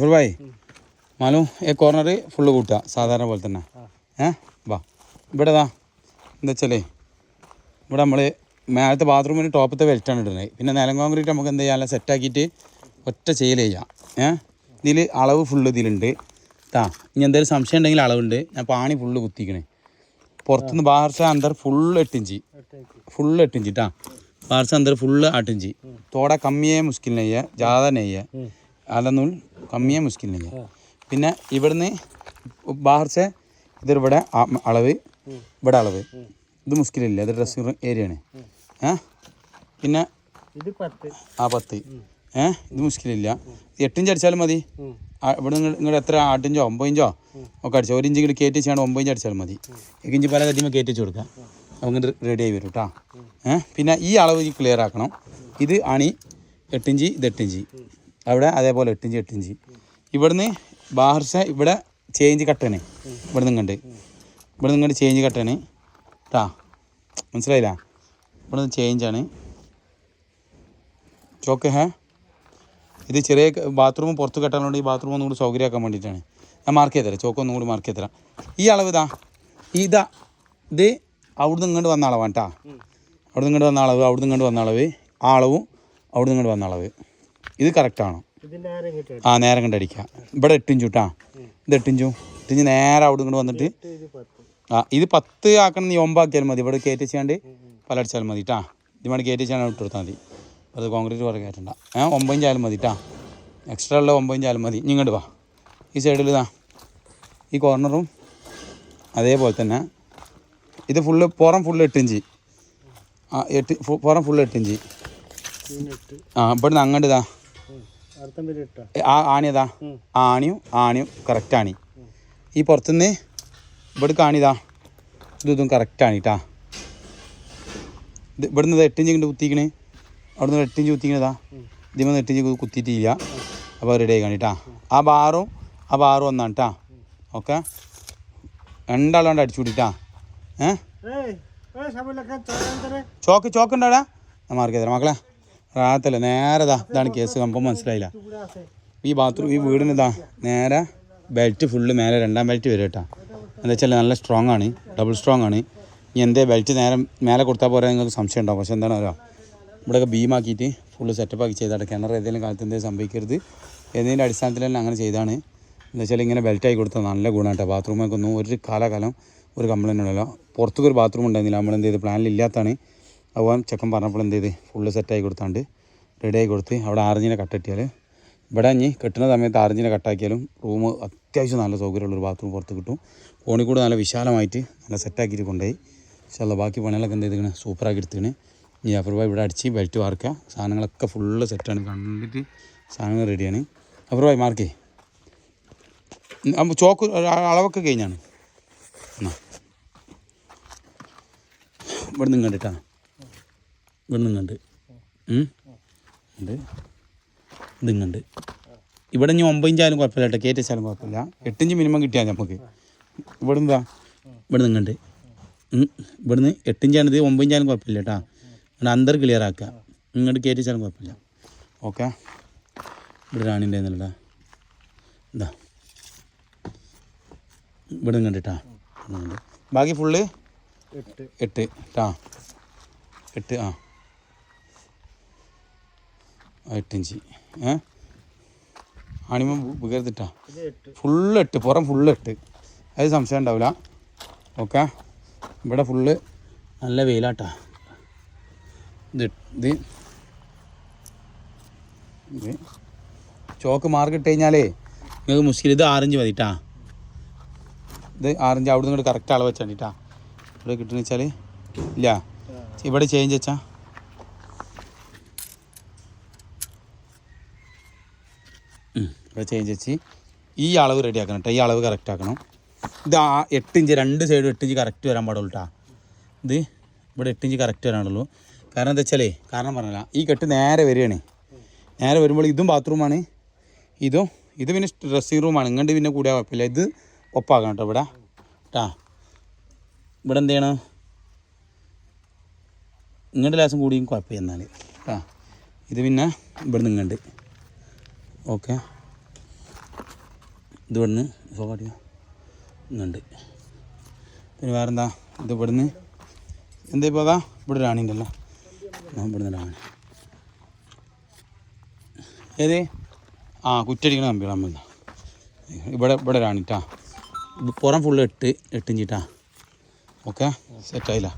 Good Malu ഈ corner full കൂട്ടുക. സാധാരണ പോലെ തന്നെ. ഏ? വാ. ഇവിടെ ഇതാ എന്താ വെച്ചാലേ ഇവിടെ നമ്മൾ മേലത്തെ ബാത്റൂമിന് ടോപ്പത്തെ വെൽറ്റാണ് ഇടുന്നത്. പിന്നെ നിലം കോൺക്രീറ്റ് നമുക്ക് എന്ത് ചെയ്യാമല്ല സെറ്റാക്കിയിട്ട് ഒറ്റ ചെയ്യൽ ചെയ്യാം. ഏ? ഇതിൽ അളവ് ഫുള്ള് ഇതിലുണ്ട്. താ ഇനി എന്തെങ്കിലും സംശയം ഉണ്ടെങ്കിൽ അളവുണ്ട്. ഞാൻ പാണി ഫുള്ള് കുത്തിക്കണേ. പുറത്തുനിന്ന് ബാർസ അന്തർ ഫുള്ള് എട്ടിഞ്ചി ഫുള്ള് എട്ടിഞ്ചി ട്ടാ. ബാർസ അന്തർ ഫുള്ള് ആട്ടിഞ്ചി തോടെ കമ്മിയേ മുസ്കിൽ നെയ്യ ജാഥ നെയ്യ. അലനൂൽ കമ്മിയാ മുസ്കിലില്ല പിന്നെ ഇവിടുന്ന് ബാർച്ച ഇതിവിടെ അളവ് ഇവിടെ അളവ്. ഇത് മുസ്കിലില്ല? ഇത് ഡ്രസ്സിംഗ് ഏരിയ ആണ്. ഏ? പിന്നെ ആ പത്ത്. ഏ? ഇത് മുസ്കിലില്ല. എട്ടിഞ്ച് അടിച്ചാലും മതി. ഇവിടെ നിങ്ങൾ എത്ര? ആട്ടിഞ്ചോ ഒമ്പതിഞ്ചോ ഒക്കെ അടിച്ചോ. ഒരു ഇഞ്ച് ഇങ്ങോട്ട് കയറ്റി ഒമ്പത് ഇഞ്ച് അടിച്ചാലും മതി. ഏക ഇഞ്ച് പല കതിമ കയറ്റി വെച്ച് കൊടുക്കാം. അങ്ങനെ റെഡി ആയി വരും കേട്ടോ ഏ? പിന്നെ ഈ അളവ് ക്ലിയർ ആക്കണം. ഇത് അണി എട്ടിഞ്ച് ഇത് എട്ടിഞ്ച് അവിടെ അതേപോലെ എട്ടിഞ്ച് എട്ടിഞ്ച് ഇവിടുന്ന് ബാഹർഷ ഇവിടെ ചേഞ്ച് കട്ടണ് ഇവിടെ നിന്നുണ്ട് ഇവിടെ നിങ്ങളുടെ ചേഞ്ച് കട്ടണ് കേട്ടാ മനസ്സിലായില്ല? ഇവിടെ നിന്ന് ചേഞ്ചാണ് ചോക്ക് ഹേ? ഇത് ചെറിയ ബാത്റൂം പുറത്ത് കെട്ടാനുണ്ട് ഈ ബാത്റൂം ഒന്നും കൂടി സൗകര്യമാക്കാൻ വേണ്ടിയിട്ടാണ്. ഞാൻ മാർക്ക് ചെയ്ത് ചോക്ക് ഒന്നും കൂടി മാർക്ക് ചെയ്ത് തരാം. ഈ അളവ് ഇതാ. ഇതാ. ഇത് അവിടുന്ന് ഇങ്ങോട്ട് വന്ന അളവാണ് കേട്ടാ അവിടുന്ന് ഇങ്ങോട്ട് വന്ന അളവ് അവിടുന്ന് ഇങ്ങോട്ട് വന്ന അളവ്. ആ അളവും അവിടുന്ന് ഇങ്ങോട്ട് വന്ന അളവ്. ഇത് കറക്റ്റാണോ ആ നേരം കണ്ട് ആ നേരെ കണ്ടടിക്കുക ഇവിടെ എട്ടിഞ്ചു കേട്ടാ ഇത് എട്ടിഞ്ചു എട്ടിഞ്ച് നേരെ അവിടെ ഇങ്ങോട്ട് വന്നിട്ട് ആ ഇത് പത്ത് ആക്കണം നീ ഒമ്പാക്കിയാൽ മതി. ഇവിടെ കയറ്റി വെച്ചാണ്ട് പലടിച്ചാൽ മതി കേട്ടാ ഇതുമായിട്ട് കയറ്റി വെച്ചാണ് ഇട്ട് കൊടുത്താൽ മതി. അത് കോൺക്രീറ്റ് വേറെ കയറ്റണ്ട. ഏ ഒമ്പതിഞ്ചാലും മതി കേട്ടാ എക്സ്ട്രാ ഉള്ള ഒമ്പതിഞ്ചാലും മതി. ഇങ്ങോട്ട് വാ. ഈ സൈഡിൽ ഇതാ. ഈ കോർണറും അതേപോലെ തന്നെ. ഇത് ഫുള്ള് പുറം ഫുള്ള് എട്ടിഞ്ച് ആ എട്ട് പുറം ഫുള്ള് എട്ടിഞ്ച് ആ ഇവിടുന്ന് അങ്ങോട്ട് ഇതാ. ആ ആണി ഏതാ ആ ആണിയും ആണിയും കറക്റ്റ് ആണി. ഈ പുറത്തുനിന്ന് ഇവിടെ കാണിതാ. ഇതും ഇതും കറക്റ്റ് ആണ് കേട്ടാ ഇത് ഇവിടുന്ന് ഇത് എട്ടിഞ്ച് ഇങ്ങോട്ട് കുത്തിക്കണ്. നിന്ന് എട്ടിഞ്ച് കുത്തിക്കണതാ ഇതിമ്മ എട്ടിഞ്ച് കുത്തിയിട്ടില്ല. അപ്പോൾ റെഡി ആയി കാണിട്ടാ. ആ ബാറും ആ ബാറും ഒന്നാണ് കേട്ടാ ഓക്കെ. രണ്ടാളാണ്ട് അടിച്ചു കൂട്ടിട്ടാ ഏ? ചോക്ക് ചോക്ക് ഉണ്ടാടാ? ഞാൻ മാർക്ക് തരാം മക്കളെ. റാത്തല്ലേ? നേരെ ഇതാ ഇതാണ് കേസ് കമ്പം മനസ്സിലായില്ല. ഈ ബാത്റൂം ഈ വീടിന് ഇതാ നേരെ ബെൽറ്റ് ഫുള്ള് മേലെ രണ്ടാം ബെൽറ്റ് വരും കേട്ടോ. എന്താ വെച്ചാൽ നല്ല സ്ട്രോങ് ആണ് ഡബിൾ സ്ട്രോങ് ആണ്. ഇനി എന്തേ ബെൽറ്റ് നേരെ മേലെ കൊടുത്താൽ പോരാ നിങ്ങൾക്ക് സംശയം ഉണ്ടാവും. പക്ഷെ എന്താണ് അറിയാം? ഇവിടെയൊക്കെ ബീമാക്കിയിട്ട് ഫുള്ള് സെറ്റപ്പ് ആക്കി ചെയ്താണ് കിണർ ഏതെങ്കിലും കാലത്ത് എന്തെങ്കിലും സംഭവിക്കരുത്. ഏതെങ്കിലും അടിസ്ഥാനത്തിൽ തന്നെ അങ്ങനെ ചെയ്താണ്. എന്താ വെച്ചാൽ ഇങ്ങനെ ബെൽറ്റായി കൊടുത്താൽ നല്ല ഗുണം കേട്ടോ. ബാത്റൂമൊക്കെ ഒന്നും ഒരു കാലകാലം ഒരു കംപ്ലൈന്റ് ഉണ്ടല്ലോ പുറത്തൊക്കെ ഒരു ബാത്റൂം ഉണ്ടായിരുന്നില്ല. നമ്മൾ എന്ത് ചെയ്ത് പ്ലാനിലില്ലാത്താണ് അതുപോലെ ചെക്കൻ പറഞ്ഞപ്പോൾ എന്ത് ചെയ്ത്? ഫുള്ള് സെറ്റായി കൊടുത്താണ്ട് റെഡി ആയി കൊടുത്ത് അവിടെ ആറഞ്ചിനെ കട്ടിട്ടിയാൽ ഇവിടെ ഇനി കെട്ടുന്ന സമയത്ത് ആറഞ്ചിനെ കട്ടാക്കിയാലും റൂം അത്യാവശ്യം നല്ല സൗകര്യമുള്ളൊരു ബാത്റൂം പുറത്ത് കിട്ടും. കോണിക്കൂട് നല്ല വിശാലമായിട്ട് നല്ല സെറ്റാക്കിയിട്ട് കൊണ്ടുപോയി. പക്ഷേ ബാക്കി പണികളൊക്കെ എന്ത് ചെയ്തിങ്ങനെ സൂപ്പറാക്കി എടുത്തിങ്ങനെ ഇനി അപ്പുറം ഇവിടെ അടിച്ച് ബെൽറ്റ് വാർക്കുക സാധനങ്ങളൊക്കെ ഫുള്ള് സെറ്റാണ് കണ്ടിട്ട് സാധനങ്ങൾ റെഡിയാണ് അപ്പുറമായി മാർക്കേ അപ്പോൾ ചോക്ക് അളവൊക്കെ കഴിഞ്ഞാണ്. എന്നാ. ഇവിടെ നിന്ന് കണ്ടിട്ടാ ഇവിടെ നിന്ന് കണ്ട് ഉണ്ട്. ഇതിങ്ങുണ്ട് ഇവിടെ ഇനി ഒമ്പത് ഇഞ്ചായാലും കുഴപ്പമില്ല കേട്ടോ. കയറ്റി വെച്ചാലും കുഴപ്പമില്ല. എട്ടിഞ്ച് മിനിമം കിട്ടിയാൽ നമുക്ക്. ഇവിടെ എന്താ ഇവിടെ നിങ്ങണ്ട് ഇവിടുന്ന് എട്ടിഞ്ചാണിത് ഇത്. ഒമ്പത് ഇഞ്ചായാലും കുഴപ്പമില്ല കേട്ടോ. ഇവിടെ അന്തർ ക്ലിയർ ആക്കുക. ഇങ്ങോട്ട് കയറ്റി വെച്ചാലും കുഴപ്പമില്ല. ഓക്കെ? ഇവിടെ റാണിന്റെ എന്നല്ലടാ ഇതാ. ഇവിടെ നിങ്ങണ്ട് കേട്ടാ. ബാക്കി ഫുള്ള് എട്ട്. എട്ട്. ട്ടാ എട്ട് ആ. ആ, എട്ട് ഇഞ്ച് ഏ ആണിമ വികരുതിട്ടാ ഫുള്ള് എട്ട് പുറം ഫുള്ള് എട്ട്. അത് സംശയം ഉണ്ടാവില്ല ഓക്കെ? ഇവിടെ ഫുള്ള് നല്ല വെയിലാട്ടാ. ഇത് ഇത് ഇത് ചോക്ക് മാർക്ക് ഇട്ട് കഴിഞ്ഞാലേ നിങ്ങൾക്ക് മുസ്കിൽ ഇത് ആറിഞ്ച് മതിട്ടാ. ഇത് ആറിഞ്ച് അവിടെ നിന്ന് കറക്റ്റ് അളവ് വെച്ചാണ് കേട്ടാ ഇവിടെ കിട്ടുന്ന വെച്ചാൽ ഇല്ല ഇവിടെ ചേഞ്ച് വെച്ചാ. ഇവിടെ ചേഞ്ച് വെച്ച് ഈ അളവ് റെഡി ആക്കണം കേട്ടോ ഈ അളവ് കറക്റ്റ് ആക്കണം. ഇത് ആ എട്ട് ഇഞ്ച് രണ്ട് സൈഡും എട്ട് ഇഞ്ച് കറക്റ്റ് വരാൻ പാടുള്ളൂ കേട്ടോ ഇത് ഇവിടെ എട്ട് ഇഞ്ച് കറക്റ്റ് വരാനുള്ളൂ. കാരണം എന്താ വെച്ചാലേ കാരണം പറഞ്ഞില്ല. ഈ കെട്ട് നേരെ വരികയാണ്. നേരെ വരുമ്പോൾ ഇതും ബാത്റൂമാണ് ഇതും ഇത് പിന്നെ ഡ്രസ്സിങ് റൂമാണ് ഇങ്ങോട്ട് പിന്നെ കൂടിയാൽ കുഴപ്പമില്ല. ഇത് ഒപ്പാക്കണം കേട്ടോ ഇവിടെ. കേട്ടാ ഇവിടെ എന്ത് ചെയ്യണം? ഇങ്ങോട്ട് ലാസം കൂടിയും കുഴപ്പമില്ല എന്നാൽ കേട്ടാ ഇത് പിന്നെ ഇവിടെ നിങ്ങണ്ട് ഓക്കെ. ഇത് ഇവിടുന്ന് സോപാടിയോ ഇന്നുണ്ട് പിന്നെ വേറെന്താ? ഇത് ഇവിടുന്ന് എന്താ ഇപ്പോൾ അതാ? ഇവിടെ റാണിന്റെ അല്ല ഇവിടുന്ന് റാണി ഏത്? ആ കുറ്റടിക്കണ കമ്പിയാണ് നമ്മൾ ഇവിടെ ഇവിടെ റാണിട്ടാ പുറം ഫുള്ള് എട്ട് എട്ട് ഇഞ്ചിട്ടാ. ഓക്കെ? സെറ്റായില്ല